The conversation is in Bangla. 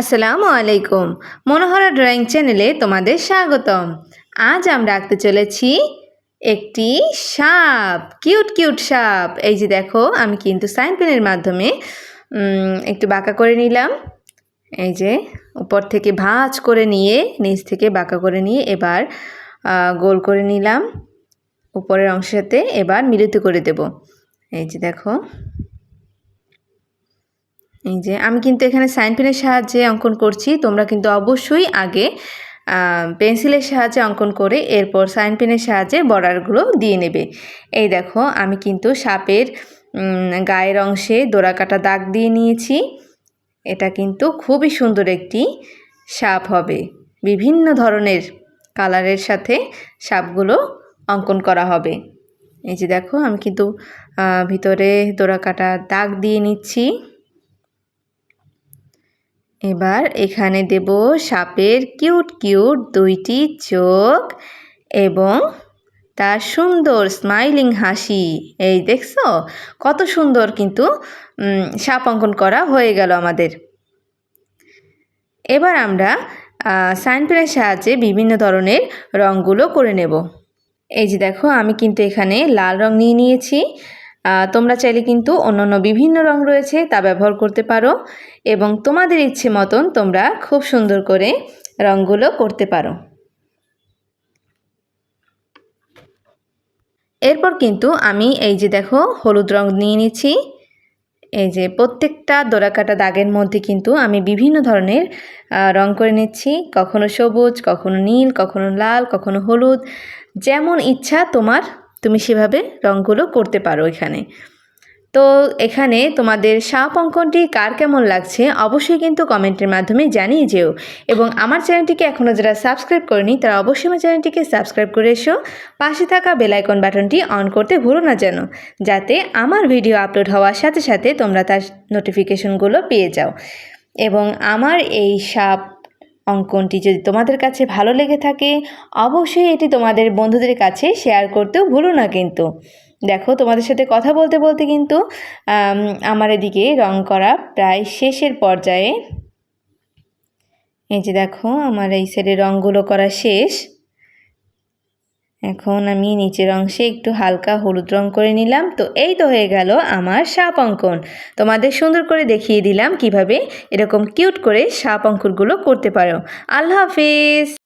আসসালামু আলাইকুম। মনোহরা ড্রয়িং চ্যানেলে তোমাদের স্বাগতম। আজ আমরা আঁকতে চলেছি একটি সাপ, কিউট কিউট সাপ। এই যে দেখো, আমি কিন্তু সাইন পেনের মাধ্যমে একটু বাঁকা করে নিলাম। এই যে, উপর থেকে ভাঁজ করে নিয়ে, নিচ থেকে বাঁকা করে নিয়ে এবার গোল করে নিলাম। উপরের অংশতে এবার মিলিত করে দেব। এই যে দেখো এই যে, আমি কিন্তু এখানে সাইন পেনের সাহায্যে অঙ্কন করছি। তোমরা কিন্তু অবশ্যই আগে পেন্সিলের সাহায্যে অঙ্কন করে এরপর সাইন পেনের সাহায্যে বর্ডারগুলো দিয়ে নেবে। এই দেখো, আমি কিন্তু সাপের গায়ের অংশে ডোরা কাটা দাগ দিয়ে নিয়েছি। এটা কিন্তু খুবই সুন্দর একটি সাপ হবে। বিভিন্ন ধরনের কালারের সাথে সাপগুলো অঙ্কন করা হবে। এই যে দেখো, আমি কিন্তু ভিতরে ডোরা কাটা দাগ দিয়ে নিচ্ছি। এবার এখানে দেব সাপের কিউট কিউট দুইটি চোখ এবং তার সুন্দর স্মাইলিং হাসি। এই দেখছ? কত সুন্দর কিন্তু সাপ অঙ্কন করা হয়ে গেল আমাদের। এবার আমরা সাইন পেনের সাহায্যে বিভিন্ন ধরনের রঙগুলো করে নেব। এই যে দেখো, আমি কিন্তু এখানে লাল রং নিয়ে নিয়েছি। তোমরা চাইলে কিন্তু অন্যান্য বিভিন্ন রং রয়েছে তা ব্যবহার করতে পারো এবং তোমাদের ইচ্ছে মতন তোমরা খুব সুন্দর করে রঙগুলো করতে পারো। এরপর কিন্তু আমি এই যে দেখো হলুদ রং নিয়ে নিচ্ছি। এই যে প্রত্যেকটা দোরাকাটা দাগের মধ্যে কিন্তু আমি বিভিন্ন ধরনের রং করে নিচ্ছি। কখনো সবুজ, কখনো নীল, কখনো লাল, কখনো হলুদ, যেমন ইচ্ছা তোমার তুমি সেভাবে রঙগুলো করতে পারো এখানে। তো এখানে তোমাদের সাপ অঙ্কনটি কার কেমন লাগছে অবশ্যই কিন্তু কমেন্টের মাধ্যমে জানিয়ে যেও। এবং আমার চ্যানেলটিকে এখনও যারা সাবস্ক্রাইব করেনি, তারা অবশ্যই আমার চ্যানেলটিকে সাবস্ক্রাইব করে এসো। পাশে থাকা বেলাইকন বাটনটি অন করতে ভুলো না যেন, যাতে আমার ভিডিও আপলোড হওয়ার সাথে সাথে তোমরা তার নোটিফিকেশনগুলো পেয়ে যাও। এবং আমার এই সাপ অঙ্কনটি যদি তোমাদের কাছে ভালো লেগে থাকে, অবশ্যই এটি তোমাদের বন্ধুদের কাছে শেয়ার করতেও ভুলো না কিন্তু। দেখো, তোমাদের সাথে কথা বলতে বলতে কিন্তু আমার এদিকে রং করা প্রায় শেষের পর্যায়ে। এই যে দেখো, আমার এই সাইডে রঙগুলো করা শেষ। এখন আমি নিচের অংশে একটু হালকা হলুদ রং করে নিলাম। তো এই তো হয়ে গেল আমার সাপ অঙ্কন। তোমাদের সুন্দর করে দেখিয়ে দিলাম কীভাবে এরকম কিউট করে সাপ অঙ্কনগুলো করতে পারো। আল্লাহ হাফিজ!